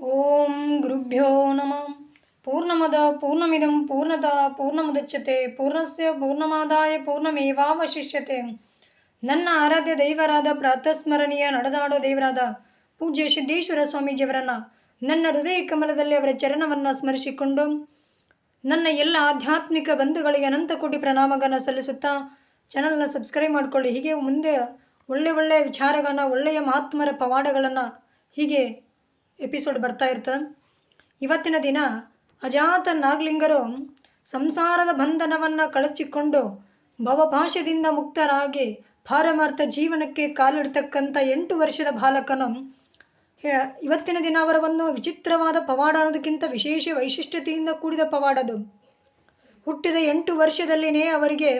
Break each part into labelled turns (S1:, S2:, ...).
S1: ಓಂ ಗುರುಭ್ಯೋ ನಮಃ ಪೂರ್ಣಮದ ಪೂರ್ಣಮಿದಂ ಪೂರ್ಣದ ಪೂರ್ಣಮುದಚ್ಯತೆ ಪೂರ್ಣಸ್ಯ ಪೂರ್ಣಮಾದಾಯ ಪೂರ್ಣಮೇವಾವಶಿಷ್ಯತೆ ನನ್ನ ಆರಾಧ್ಯ ದೈವರಾದ ಪ್ರಾತಸ್ಮರಣೀಯ ನಡೆದಾಡೋ ದೇವರಾದ ಪೂಜ್ಯ ಸಿದ್ದೇಶ್ವರ ಸ್ವಾಮೀಜಿಯವರನ್ನು ನನ್ನ ಹೃದಯ ಕಮಲದಲ್ಲಿ ಅವರ ಚರಣವನ್ನು ಸ್ಮರಿಸಿಕೊಂಡು ನನ್ನ ಎಲ್ಲ ಆಧ್ಯಾತ್ಮಿಕ ಬಂಧುಗಳಿಗೆ ಅನಂತ ಕೋಟಿ ಪ್ರಣಾಮಗಳನ್ನು ಸಲ್ಲಿಸುತ್ತಾ ಚಾನಲ್ನ ಸಬ್ಸ್ಕ್ರೈಬ್ ಮಾಡಿಕೊಳ್ಳಿ. ಹೀಗೆ ಮುಂದೆ ಒಳ್ಳೆ ಒಳ್ಳೆಯ ವಿಚಾರಗಳನ್ನು, ಒಳ್ಳೆಯ ಮಹಾತ್ಮರ ಪವಾಡಗಳನ್ನು ಹೀಗೆ ಎಪಿಸೋಡ್ ಬರ್ತಾ ಇರ್ತದೆ. ಇವತ್ತಿನ ದಿನ ಅಜಾತ ನಾಗಲಿಂಗರು ಸಂಸಾರದ ಬಂಧನವನ್ನು ಕಳಚಿಕೊಂಡು ಭವಭಾಷ್ಯದಿಂದ ಮುಕ್ತರಾಗಿ ಪಾರಮಾರ್ಥ ಜೀವನಕ್ಕೆ ಕಾಲಿಡ್ತಕ್ಕಂಥ ಎಂಟು ವರ್ಷದ ಬಾಲಕನು. ಇವತ್ತಿನ ದಿನ ಅವರ ಒಂದು ವಿಚಿತ್ರವಾದ ಪವಾಡ ಅನ್ನೋದಕ್ಕಿಂತ ವಿಶೇಷ ವೈಶಿಷ್ಟ್ಯತೆಯಿಂದ ಕೂಡಿದ ಪವಾಡದು. ಹುಟ್ಟಿದ ಎಂಟು ವರ್ಷದಲ್ಲಿನೇ ಅವರಿಗೆ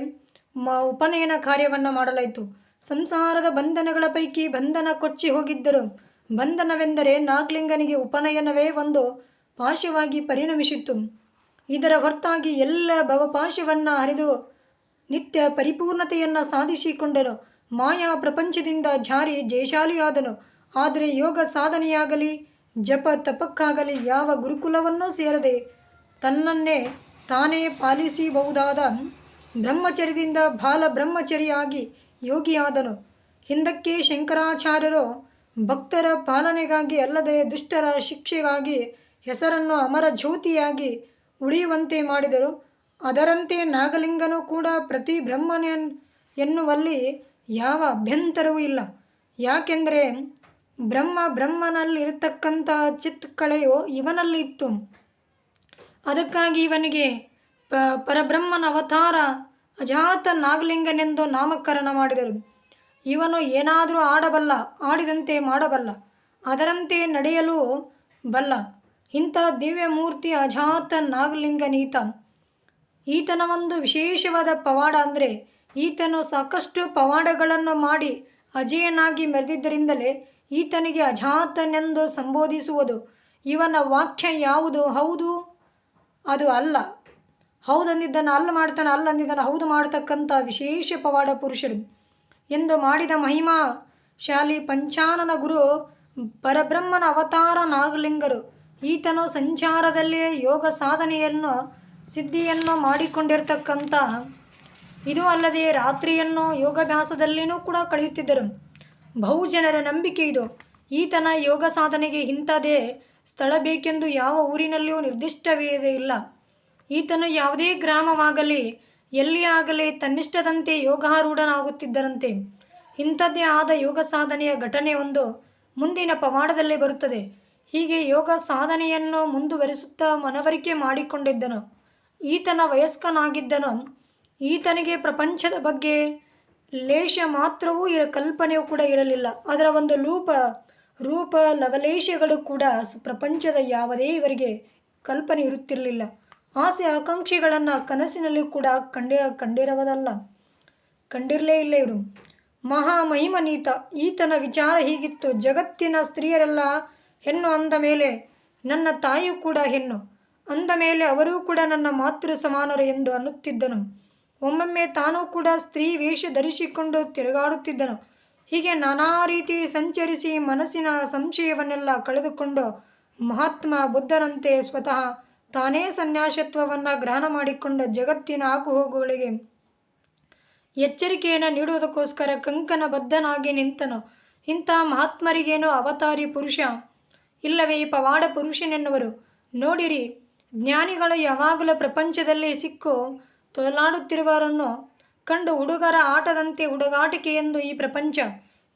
S1: ಮ, ಉಪನಯನ ಕಾರ್ಯವನ್ನು ಮಾಡಲಾಯಿತು. ಸಂಸಾರದ ಬಂಧನಗಳ ಪೈಕಿ ಬಂಧನ ಕೊಚ್ಚಿ ಹೋಗಿದ್ದರು. ಬಂಧನವೆಂದರೆ ನಾಗಲಿಂಗನಿಗೆ ಉಪನಯನವೇ ಒಂದು ಪಾಶವಾಗಿ ಪರಿಣಮಿಸಿತ್ತು. ಇದರ ಹೊರತಾಗಿ ಎಲ್ಲ ಭವಪಾಶವನ್ನು ಹರಿದು ನಿತ್ಯ ಪರಿಪೂರ್ಣತೆಯನ್ನು ಸಾಧಿಸಿಕೊಂಡನು ಮಾಯಾ ಪ್ರಪಂಚದಿಂದ ಜಾರಿ ಜಯಶಾಲಿಯಾದನು. ಆದರೆ ಯೋಗ ಸಾಧನೆಯಾಗಲಿ, ಜಪ ತಪಕ್ಕಾಗಲಿ ಯಾವ ಗುರುಕುಲವನ್ನೂ ಸೇರದೆ ತನ್ನನ್ನೇ ತಾನೇ ಪಾಲಿಸಬಹುದಾದ ಬ್ರಹ್ಮಚರ್ಯದಿಂದ ಬಾಲ ಬ್ರಹ್ಮಚರಿಯಾಗಿ ಯೋಗಿಯಾದನು. ಹಿಂದಕ್ಕೆ ಶಂಕರಾಚಾರ್ಯರು ಭಕ್ತರ ಪಾಲನೆಗಾಗಿ ಅಲ್ಲದೆ ದುಷ್ಟರ ಶಿಕ್ಷೆಗಾಗಿ ಹೆಸರನ್ನು ಅಮರ ಜ್ಯೋತಿಯಾಗಿ ಉಳಿಯುವಂತೆ ಮಾಡಿದರು. ಅದರಂತೆ ನಾಗಲಿಂಗನು ಕೂಡ ಪ್ರತಿ ಬ್ರಹ್ಮನ ಎನ್ನುವಲ್ಲಿ ಯಾವ ಅಭ್ಯಂತರವೂ ಇಲ್ಲ. ಯಾಕೆಂದರೆ ಬ್ರಹ್ಮ ಬ್ರಹ್ಮನಲ್ಲಿರತಕ್ಕಂಥ ಚಿತ್ ಕಳೆಯು ಇವನಲ್ಲಿ ಇತ್ತು ಅದಕ್ಕಾಗಿ ಇವನಿಗೆ ಪರಬ್ರಹ್ಮನ ಅವತಾರ ಅಜಾತ ನಾಗಲಿಂಗನೆಂದು ನಾಮಕರಣ ಮಾಡಿದರು. ಇವನು ಏನಾದರೂ ಆಡಬಲ್ಲ, ಆಡಿದಂತೆ ಮಾಡಬಲ್ಲ, ಅದರಂತೆ ನಡೆಯಲು ಬಲ್ಲ. ಇಂಥ ದಿವ್ಯ ಮೂರ್ತಿ ಅಜಾತ ನಾಗಲಿಂಗನೀತ. ಈತನ ಒಂದು ವಿಶೇಷವಾದ ಪವಾಡ ಅಂದರೆ, ಈತನು ಸಾಕಷ್ಟು ಪವಾಡಗಳನ್ನು ಮಾಡಿ ಅಜೇಯನಾಗಿ ಮೆರೆದಿದ್ದರಿಂದಲೇ ಈತನಿಗೆ ಅಜಾತನೆಂದು ಸಂಬೋಧಿಸುವುದು. ಇವನ ವಾಕ್ಯ ಯಾವುದು? ಹೌದು, ಅದು ಅಲ್ಲ. ಹೌದಂದಿದ್ದನ್ನು ಅಲ್ಲ ಮಾಡ್ತಾನೆ ಅಲ್ಲ ಅಂದಿದ್ದನ್ನು ಹೌದು ಮಾಡತಕ್ಕಂಥ ವಿಶೇಷ ಪವಾಡ ಪುರುಷರು. ಎಂದು ಮಾಡಿದ ಮಹಿಮಾ ಶಾಲಿ ಪಂಚಾನನ ಗುರು ಪರಬ್ರಹ್ಮನ ಅವತಾರ ನಾಗಲಿಂಗರು. ಈತನು ಸಂಚಾರದಲ್ಲಿಯೇ ಯೋಗ ಸಾಧನೆಯನ್ನು, ಸಿದ್ಧಿಯನ್ನು ಮಾಡಿಕೊಂಡಿರ್ತಕ್ಕಂಥ, ಇದು ಅಲ್ಲದೆ ರಾತ್ರಿಯನ್ನು ಯೋಗಾಭ್ಯಾಸದಲ್ಲಿನೂ ಕೂಡ ಕಳೆಯುತ್ತಿದ್ದರು. ಬಹುಜನರ ನಂಬಿಕೆ ಇದು. ಈತನ ಯೋಗ ಸಾಧನೆಗೆ ಇಂಥದೇ ಸ್ಥಳ ಬೇಕೆಂದು ಯಾವ ಊರಿನಲ್ಲಿಯೂ ನಿರ್ದಿಷ್ಟವೇ ಇಲ್ಲ. ಈತನು ಯಾವುದೇ ಗ್ರಾಮವಾಗಲಿ ಎಲ್ಲಿ ಆಗಲೇ ತನ್ನಿಷ್ಟದಂತೆ ಯೋಗಾರೂಢನಾಗುತ್ತಿದ್ದರಂತೆ, ಇಂಥದ್ದೇ ಆದ ಯೋಗ ಸಾಧನೆಯ ಘಟನೆ ಒಂದು ಮುಂದಿನ ಪವಾಡದಲ್ಲೇ ಬರುತ್ತದೆ. ಹೀಗೆ ಯೋಗ ಸಾಧನೆಯನ್ನು ಮುಂದುವರಿಸುತ್ತಾ ಮನವರಿಕೆ ಮಾಡಿಕೊಂಡಿದ್ದನು. ಈತನ ವಯಸ್ಕನಾಗಿದ್ದನು. ಈತನಿಗೆ ಪ್ರಪಂಚದ ಬಗ್ಗೆ ಲೇಷ ಮಾತ್ರವೂ ಇರ, ಕಲ್ಪನೆಯೂ ಕೂಡ ಇರಲಿಲ್ಲ. ಅದರ ಒಂದು ಲೂಪ, ರೂಪ, ಲವಲೇಶಗಳು ಕೂಡ ಪ್ರಪಂಚದ ಯಾವುದೇ ಇವರಿಗೆ ಕಲ್ಪನೆ ಇರುತ್ತಿರಲಿಲ್ಲ. ಆಸೆ ಆಕಾಂಕ್ಷೆಗಳನ್ನು ಕನಸಿನಲ್ಲಿ ಕೂಡ ಕಂಡಿ ಕಂಡಿರವದಲ್ಲ. ಕಂಡಿರಲೇ ಇಲ್ಲ ಇವರು. ಮಹಾಮಹಿಮನೀತ ಈತನ ವಿಚಾರ ಹೀಗಿತ್ತು. ಜಗತ್ತಿನ ಸ್ತ್ರೀಯರೆಲ್ಲ ಹೆಣ್ಣು ಅಂದ ಮೇಲೆ ನನ್ನ ತಾಯಿಯೂ ಕೂಡ ಹೆಣ್ಣು. ಅಂದ ಮೇಲೆ ಅವರೂ ಕೂಡ ನನ್ನ ಮಾತೃ ಸಮಾನರು ಎಂದು ಅನ್ನುತ್ತಿದ್ದನು. ಒಮ್ಮೊಮ್ಮೆ ತಾನೂ ಕೂಡ ಸ್ತ್ರೀ ವೇಷ ಧರಿಸಿಕೊಂಡು ತಿರುಗಾಡುತ್ತಿದ್ದನು. ಹೀಗೆ ನಾನಾ ರೀತಿ ಸಂಚರಿಸಿ ಮನಸ್ಸಿನ ಸಂಶಯವನ್ನೆಲ್ಲ ಕಳೆದುಕೊಂಡು ಮಹಾತ್ಮ ಬುದ್ಧನಂತೆ ಸ್ವತಃ ತಾನೇ ಸನ್ಯಾಸತ್ವವನ್ನು ಗ್ರಹಣ ಮಾಡಿಕೊಂಡ ಜಗತ್ತಿನ ಆಗುಹೋಗುಗಳಿಗೆ ಎಚ್ಚರಿಕೆಯನ್ನು ನೀಡುವುದಕ್ಕೋಸ್ಕರ ಕಂಕನ ಬದ್ಧನಾಗಿ ನಿಂತನು. ಇಂಥ ಮಹಾತ್ಮರಿಗೇನು ಅವತಾರಿ ಪುರುಷ? ಇಲ್ಲವೇ ಈ ಪವಾಡ ಪುರುಷನೆನ್ನುವರು. ನೋಡಿರಿ, ಜ್ಞಾನಿಗಳು ಯಾವಾಗಲೂ ಪ್ರಪಂಚದಲ್ಲಿ ಸಿಕ್ಕು ತೊಲಾಡುತ್ತಿರುವವರನ್ನು ಕಂಡು ಹುಡುಗರ ಆಟದಂತೆ ಹುಡುಗಾಟಿಕೆ ಎಂದು ಈ ಪ್ರಪಂಚ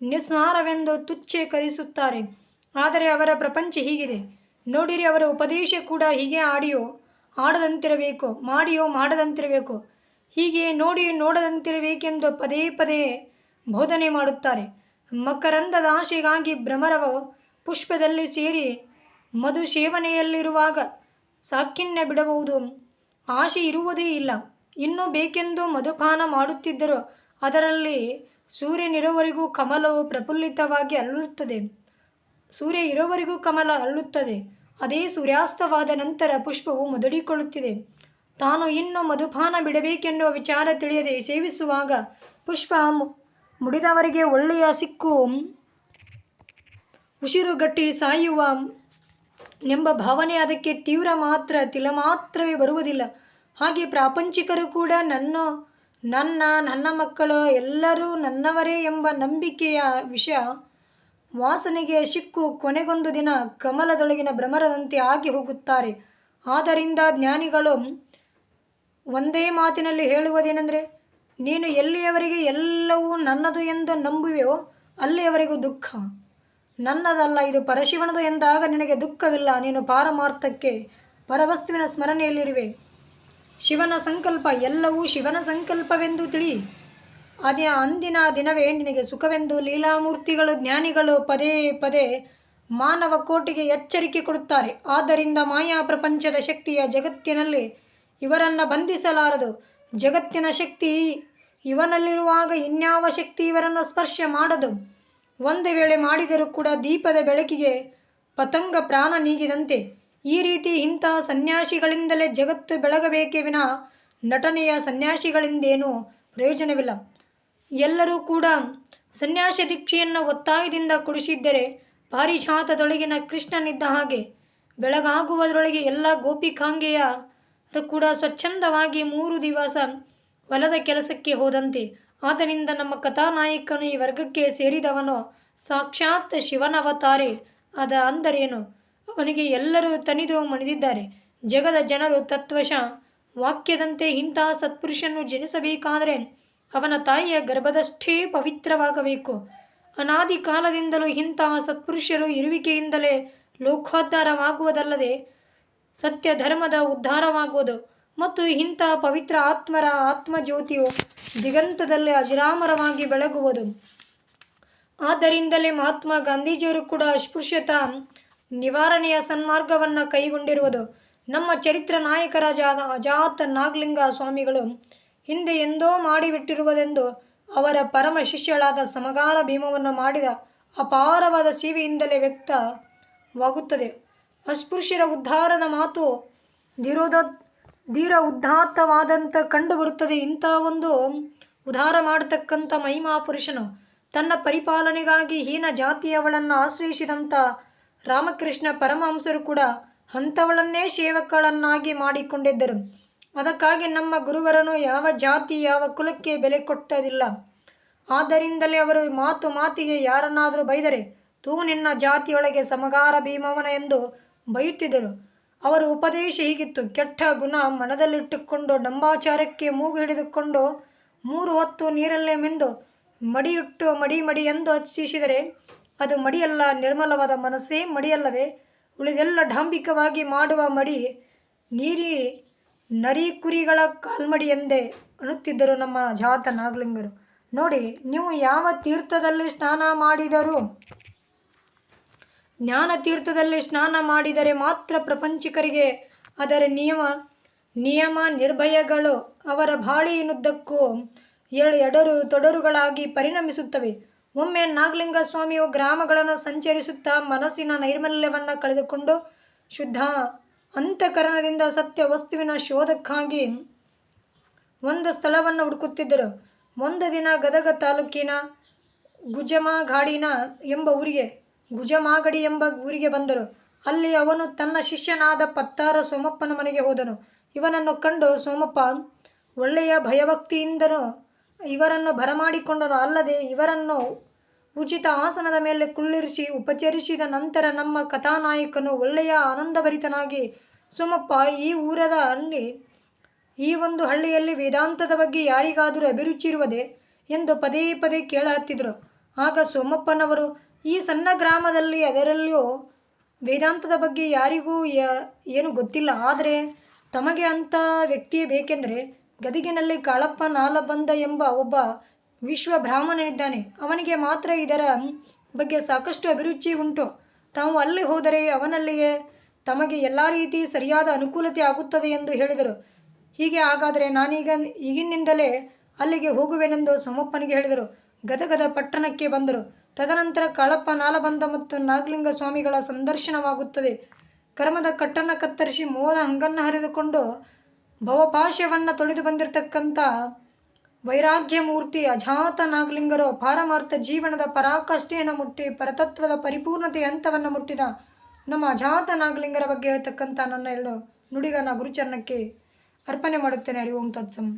S1: ನಿಸ್ಸಾರವೆಂದು ತುಚ್ಛೀಕರಿಸುತ್ತಾರೆ. ಆದರೆ ಅವರ ಪ್ರಪಂಚ ಹೀಗಿದೆ. ನೋಡಿರಿ, ಅವರ ಉಪದೇಶ ಕೂಡ ಹೀಗೆ ಆಡಿಯೋ, ಆಡದಂತಿರಬೇಕು, ಮಾಡಿಯೋ ಮಾಡದಂತಿರಬೇಕು. ಹೀಗೆ ನೋಡಿ ನೋಡದಂತಿರಬೇಕೆಂದು ಪದೇ ಪದೇ ಬೋಧನೆ ಮಾಡುತ್ತಾರೆ. ಮಕರಂದದ ಆಶೆಗಾಗಿ ಭ್ರಮರವು ಪುಷ್ಪದಲ್ಲಿ ಸೇರಿ ಮಧು ಸೇವನೆಯಲ್ಲಿರುವಾಗ ಸಾಕಿನ್ಯ ಬಿಡಬಹುದು. ಆಶೆ ಇರುವುದೇ ಇಲ್ಲ. ಇನ್ನೂ ಬೇಕೆಂದು ಮಧುಪಾನ ಮಾಡುತ್ತಿದ್ದರೂ ಅದರಲ್ಲಿ ಸೂರ್ಯನಿರೋವರೆಗೂ ಕಮಲವು ಪ್ರಫುಲ್ಲಿತವಾಗಿ ಅರಳುತ್ತದೆ. ಸೂರ್ಯ ಇರೋವರೆಗೂ ಕಮಲ ಅರಳುತ್ತದೆ. ಅದೇ ಸೂರ್ಯಾಸ್ತವಾದ ನಂತರ ಪುಷ್ಪವು ಮುದುಡಿಕೊಳ್ಳುತ್ತಿದೆ. ತಾನು ಇನ್ನು ಮಧುಪಾನ ಬಿಡಬೇಕೆನ್ನುವ ವಿಚಾರ ತಿಳಿಯದೆ ಸೇವಿಸುವಾಗ ಪುಷ್ಪ ಮುಡಿದವರಿಗೆ ಒಳ್ಳೆಯ ಸಿಕ್ಕು ಉಸಿರುಗಟ್ಟಿ ಸಾಯುವ ಎಂಬ ಭಾವನೆ ಅದಕ್ಕೆ ತೀವ್ರ ಮಾತ್ರ, ತಿಲ ಮಾತ್ರವೇ ಬರುವುದಿಲ್ಲ. ಹಾಗೆ ಪ್ರಾಪಂಚಿಕರು ಕೂಡ ನನ್ನ ನನ್ನ ನನ್ನ ಮಕ್ಕಳು ಎಲ್ಲರೂ ನನ್ನವರೇ ಎಂಬ ನಂಬಿಕೆಯ ವಿಷ ವಾಸನೆಗೆ ಸಿಕ್ಕು ಕೊನೆಗೊಂದು ದಿನ ಕಮಲದೊಳಗಿನ ಭ್ರಮರದಂತೆ ಆಗಿ ಹೋಗುತ್ತಾರೆ. ಆದ್ದರಿಂದ ಜ್ಞಾನಿಗಳು ಒಂದೇ ಮಾತಿನಲ್ಲಿ ಹೇಳುವುದೇನೆಂದರೆ, ನೀನು ಎಲ್ಲಿಯವರೆಗೆ ಎಲ್ಲವೂ ನನ್ನದು ಎಂದು ನಂಬುವೆಯೋ, ಅಲ್ಲಿಯವರೆಗೂ ದುಃಖ. ನನ್ನದಲ್ಲ, ಇದು ಪರಶಿವನದು ಎಂದಾಗ ನಿನಗೆ ದುಃಖವಿಲ್ಲ. ನೀನು ಪಾರಮಾರ್ಥಕ್ಕೆ, ಪರವಸ್ತುವಿನ ಸ್ಮರಣೆಯಲ್ಲಿರುವೆ. ಶಿವನ ಸಂಕಲ್ಪ ಎಲ್ಲವೂ ಶಿವನ ಸಂಕಲ್ಪವೆಂದು ತಿಳಿ ಅದೇ ಅಂದಿನ ದಿನವೇ ನಿನಗೆ ಸುಖವೆಂದು ಲೀಲಾಮೂರ್ತಿಗಳು ಜ್ಞಾನಿಗಳು ಪದೇ ಪದೇ ಮಾನವ ಕೋಟಿಗೆ ಎಚ್ಚರಿಕೆ ಕೊಡುತ್ತಾರೆ. ಆದ್ದರಿಂದ ಮಾಯಾ ಪ್ರಪಂಚದ ಶಕ್ತಿಯ ಜಗತ್ತಿನಲ್ಲಿ ಇವರನ್ನು ಬಂಧಿಸಲಾರದು. ಜಗತ್ತಿನ ಶಕ್ತಿ ಇವನಲ್ಲಿರುವಾಗ ಇನ್ಯಾವ ಶಕ್ತಿ ಇವರನ್ನು ಸ್ಪರ್ಶ ಮಾಡದು? ಒಂದು ವೇಳೆ ಮಾಡಿದರೂ ಕೂಡ ದೀಪದ ಬೆಳಕಿಗೆ ಪತಂಗ ಪ್ರಾಣ ನೀಗಿದಂತೆ. ಈ ರೀತಿ ಇಂತಹ ಸನ್ಯಾಸಿಗಳಿಂದಲೇ ಜಗತ್ತು ಬೆಳಗಬೇಕೇ ವಿನ ನಟನೆಯ ಸನ್ಯಾಸಿಗಳಿಂದೇನೂ ಪ್ರಯೋಜನವಿಲ್ಲ. ಎಲ್ಲರೂ ಕೂಡ ಸನ್ಯಾಸ ದೀಕ್ಷೆಯನ್ನು ಒತ್ತಾಯದಿಂದ ಕೊಡಿಸಿದ್ದರೆ ಪಾರಿಜಾತದೊಳಗಿನ ಕೃಷ್ಣನಿದ್ದ ಹಾಗೆ ಬೆಳಗಾಗುವುದರೊಳಗೆ ಎಲ್ಲ ಗೋಪಿಕಾಂಗೆಯರು ಕೂಡ ಸ್ವಚ್ಛಂದವಾಗಿ ಮೂರು ದಿವಸ ಹೊಲದ ಕೆಲಸಕ್ಕೆ ಹೋದಂತೆ. ಆದ್ದರಿಂದ ನಮ್ಮ ಕಥಾನಾಯಕನು ಈ ವರ್ಗಕ್ಕೆ ಸೇರಿದವನು ಸಾಕ್ಷಾತ್ ಶಿವನವತಾರೆ ಅದ ಅಂದರೇನು? ಅವನಿಗೆ ಎಲ್ಲರೂ ತನಿದು ಮಣಿದಿದ್ದಾರೆ. ಜಗದ ಜನರು ತತ್ವಶ ವಾಕ್ಯದಂತೆ ಇಂತಹ ಸತ್ಪುರುಷನ್ನು ಜನಿಸಬೇಕಾದರೆ ಅವನ ತಾಯಿಯ ಗರ್ಭದಷ್ಟೇ ಪವಿತ್ರವಾಗಬೇಕು. ಅನಾದಿ ಕಾಲದಿಂದಲೂ ಇಂತಹ ಸತ್ಪುರುಷರು ಇರುವಿಕೆಯಿಂದಲೇ ಲೋಕೋದ್ಧಾರವಾಗುವುದಲ್ಲದೆ ಸತ್ಯ ಧರ್ಮದ ಉದ್ಧಾರವಾಗುವುದು ಮತ್ತು ಇಂತಹ ಪವಿತ್ರ ಆತ್ಮರ ಆತ್ಮಜ್ಯೋತಿಯು ದಿಗಂತದಲ್ಲಿ ಅಜರಾಮರವಾಗಿ ಬೆಳಗುವುದು. ಆದ್ದರಿಂದಲೇ ಮಹಾತ್ಮ ಗಾಂಧೀಜಿಯವರು ಕೂಡ ಅಸ್ಪೃಶ್ಯತಾ ನಿವಾರಣೆಯ ಸನ್ಮಾರ್ಗವನ್ನು ಕೈಗೊಂಡಿರುವುದು. ನಮ್ಮ ಚರಿತ್ರ ನಾಯಕರಾದ ಅಜಾತ ನಾಗಲಿಂಗ ಸ್ವಾಮಿಗಳು ಹಿಂದೆ ಎಂದೋ ಮಾಡಿಬಿಟ್ಟಿರುವುದೆಂದು ಅವರ ಪರಮ ಶಿಷ್ಯಳಾದ ಸಮಗಾನ ಭೀಮವನ್ನು ಮಾಡಿದ ಅಪಾರವಾದ ಸೇವೆಯಿಂದಲೇ ವ್ಯಕ್ತವಾಗುತ್ತದೆ ಅಸ್ಪೃಶ್ಯರ ಉದ್ಧಾರದ ಮಾತು ಧೀರೋದ ಧೀರ ಉದ್ದಾತ್ತವಾದಂಥ ಕಂಡುಬರುತ್ತದೆ. ಇಂಥ ಒಂದು ಉದ್ಧಾರ ಮಾಡತಕ್ಕಂಥ ಮಹಿಮಾ ಪುರುಷನು ತನ್ನ ಪರಿಪಾಲನೆಗಾಗಿ ಹೀನ ಜಾತಿಯವಳನ್ನು ಆಶ್ರಯಿಸಿದಂಥ ರಾಮಕೃಷ್ಣ ಪರಮಹಂಸರು ಕೂಡ ಅಂಥವಳನ್ನೇ ಸೇವಕಳನ್ನಾಗಿ ಮಾಡಿಕೊಂಡಿದ್ದರು. ಅದಕ್ಕಾಗಿ ನಮ್ಮ ಗುರುವರನು ಯಾವ ಜಾತಿ, ಯಾವ ಕುಲಕ್ಕೆ ಬೆಲೆ ಕೊಟ್ಟದಿಲ್ಲ. ಆದ್ದರಿಂದಲೇ ಅವರು ಮಾತು ಮಾತಿಗೆ ಯಾರನ್ನಾದರೂ ಬೈದರೆ, ತೂ ನಿನ್ನ ಜಾತಿಯೊಳಗೆ ಸಮಗಾರ ಭೀಮವನ ಎಂದು ಬೈಯುತ್ತಿದ್ದರು. ಅವರ ಉಪದೇಶ ಹೀಗಿತ್ತು, ಕೆಟ್ಟ ಗುಣ ಮನದಲ್ಲಿಟ್ಟುಕೊಂಡು ಡಂಬಾಚಾರಕ್ಕೆ ಮೂಗು ಹಿಡಿದುಕೊಂಡು ಮೂರು ಹೊತ್ತು ನೀರಲ್ಲೇ ಮೆಂದು ಮಡಿಯುಟ್ಟು ಮಡಿ ಮಡಿ ಎಂದು ಹಚ್ಚಿಸಿದರೆ, ಅದು ಮಡಿಯಲ್ಲ, ನಿರ್ಮಲವಾದ ಮನಸ್ಸೇ ಮಡಿಯಲ್ಲವೇ? ಉಳಿದೆಲ್ಲ ಡಾಂಬಿಕವಾಗಿ ಮಾಡುವ ಮಡಿ ನೀರಿ ನರಿ ಕುರಿಗಳ ಕಾಲ್ಮಡಿ ಎಂದೇ ಅನ್ನುತ್ತಿದ್ದರು ನಮ್ಮ ಜಾತ ನಾಗಲಿಂಗರು ನೋಡಿ, ನೀವು ಯಾವ ತೀರ್ಥದಲ್ಲಿ ಸ್ನಾನ ಮಾಡಿದರೂ, ಜ್ಞಾನ ತೀರ್ಥದಲ್ಲಿ ಸ್ನಾನ ಮಾಡಿದರೆ ಮಾತ್ರ ಪ್ರಪಂಚಿಕರಿಗೆ ಅದರ ನಿಯಮ ನಿಯಮ ನಿರ್ಭಯಗಳು ಅವರ ಬಾಳಿನುದ್ದಕ್ಕೂ ಎಳು ಎಡರು ತೊಡರುಗಳಾಗಿ ಪರಿಣಮಿಸುತ್ತವೆ. ಒಮ್ಮೆ ನಾಗಲಿಂಗ ಸ್ವಾಮಿಯು ಗ್ರಾಮಗಳನ್ನು ಸಂಚರಿಸುತ್ತಾ ಮನಸ್ಸಿನ ನೈರ್ಮಲ್ಯವನ್ನು ಕಳೆದುಕೊಂಡು ಶುದ್ಧ ಅಂತಃಕರಣದಿಂದ ಸತ್ಯ ವಸ್ತುವಿನ ಶೋಧಕ್ಕಾಗಿ ಒಂದು ಸ್ಥಳವನ್ನು ಹುಡುಕುತ್ತಿದ್ದರು. ಒಂದು ದಿನ ಗದಗ ತಾಲೂಕಿನ ಗುಜಮಾಗಾಡಿನ ಎಂಬ ಊರಿಗೆ ಗುಜಮಾಗಡಿ ಎಂಬ ಊರಿಗೆ ಬಂದರು. ಅಲ್ಲಿ ಅವನು ತನ್ನ ಶಿಷ್ಯನಾದ ಪತ್ತಾರ ಸೋಮಪ್ಪನ ಮನೆಗೆ ಹೋದನು. ಇವನನ್ನು ಕಂಡು ಸೋಮಪ್ಪ ಒಳ್ಳೆಯ ಭಯಭಕ್ತಿಯಿಂದನು ಇವರನ್ನು ಬರಮಾಡಿಕೊಂಡನು. ಅಲ್ಲದೆ ಇವರನ್ನು ಉಚಿತ ಆಸನದ ಮೇಲೆ ಕುಳ್ಳಿರಿಸಿ ಉಪಚರಿಸಿದ ನಂತರ ನಮ್ಮ ಕಥಾನಾಯಕನು ಒಳ್ಳೆಯ ಆನಂದಭರಿತನಾಗಿ, ಸೋಮಪ್ಪ, ಈ ಊರದ ಅಲ್ಲಿ, ಈ ಒಂದು ಹಳ್ಳಿಯಲ್ಲಿ ವೇದಾಂತದ ಬಗ್ಗೆ ಯಾರಿಗಾದರೂ ಅಭಿರುಚಿ ಇರುವುದೇ ಎಂದು ಪದೇ ಪದೇ ಕೇಳಹತ್ತಿದರು. ಆಗ ಸೋಮಪ್ಪನವರು, ಈ ಸಣ್ಣ ಗ್ರಾಮದಲ್ಲಿ ಅದರಲ್ಲಿಯೂ ವೇದಾಂತದ ಬಗ್ಗೆ ಯಾರಿಗೂ ಏನು ಗೊತ್ತಿಲ್ಲ. ಆದರೆ ತಮಗೆ ಅಂಥ ವ್ಯಕ್ತಿಯೇ ಬೇಕೆಂದರೆ ಗದಿಗಿನಲ್ಲಿ ಕಾಳಪ್ಪ ನಾಲಬಂದ ಎಂಬ ಒಬ್ಬ ವಿಶ್ವ ಬ್ರಾಹ್ಮಣನಿದ್ದಾನೆ ಅವನಿಗೆ ಮಾತ್ರ ಇದರ ಬಗ್ಗೆ ಸಾಕಷ್ಟು ಅಭಿರುಚಿ ಉಂಟು. ತಾವು ಅಲ್ಲಿ ಹೋದರೆ ಅವನಲ್ಲಿಯೇ ತಮಗೆ ಎಲ್ಲ ರೀತಿ ಸರಿಯಾದ ಅನುಕೂಲತೆ ಆಗುತ್ತದೆ ಎಂದು ಹೇಳಿದರು. ಹೀಗೆ ಹಾಗಾದರೆ ನಾನೀಗ ಈಗಿನಿಂದಲೇ ಅಲ್ಲಿಗೆ ಹೋಗುವೆನೆಂದು ಸೋಮಪ್ಪನಿಗೆ ಹೇಳಿದರು. ಗದಗದ ಪಟ್ಟಣಕ್ಕೆ ಬಂದರು. ತದನಂತರ ಕಳಪ್ಪ ನಾಲಬಂದ ಮತ್ತು ನಾಗಲಿಂಗ ಸ್ವಾಮಿಗಳ ಸಂದರ್ಶನವಾಗುತ್ತದೆ. ಕರ್ಮದ ಕಟ್ಟನ್ನು ಕತ್ತರಿಸಿ ಮೋದ ಹಂಗನ್ನು ಹರಿದುಕೊಂಡು ಭವಪಾಶವನ್ನು ತೊಳೆದು ಬಂದಿರತಕ್ಕಂಥ ವೈರಾಗ್ಯ ಮೂರ್ತಿ ಅಜಾತ ನಾಗಲಿಂಗರು ಪಾರಮಾರ್ಥ ಜೀವನದ ಪರಾಕಾಷ್ಠೆಯನ್ನು ಮುಟ್ಟಿ ಪರತತ್ವದ ಪರಿಪೂರ್ಣತೆ ಹಂತವನ್ನು ಮುಟ್ಟಿದ ನಮ್ಮ ಅಜಾತ ನಾಗಲಿಂಗರ ಬಗ್ಗೆ ಹೇಳ್ತಕ್ಕಂಥ ನನ್ನ ಎರಡು ನುಡಿಗನ ಗುರುಚರಣಕ್ಕೆ ಅರ್ಪಣೆ ಮಾಡುತ್ತೇನೆ. ಹರಿ ಓಂ ತತ್ಸಮ್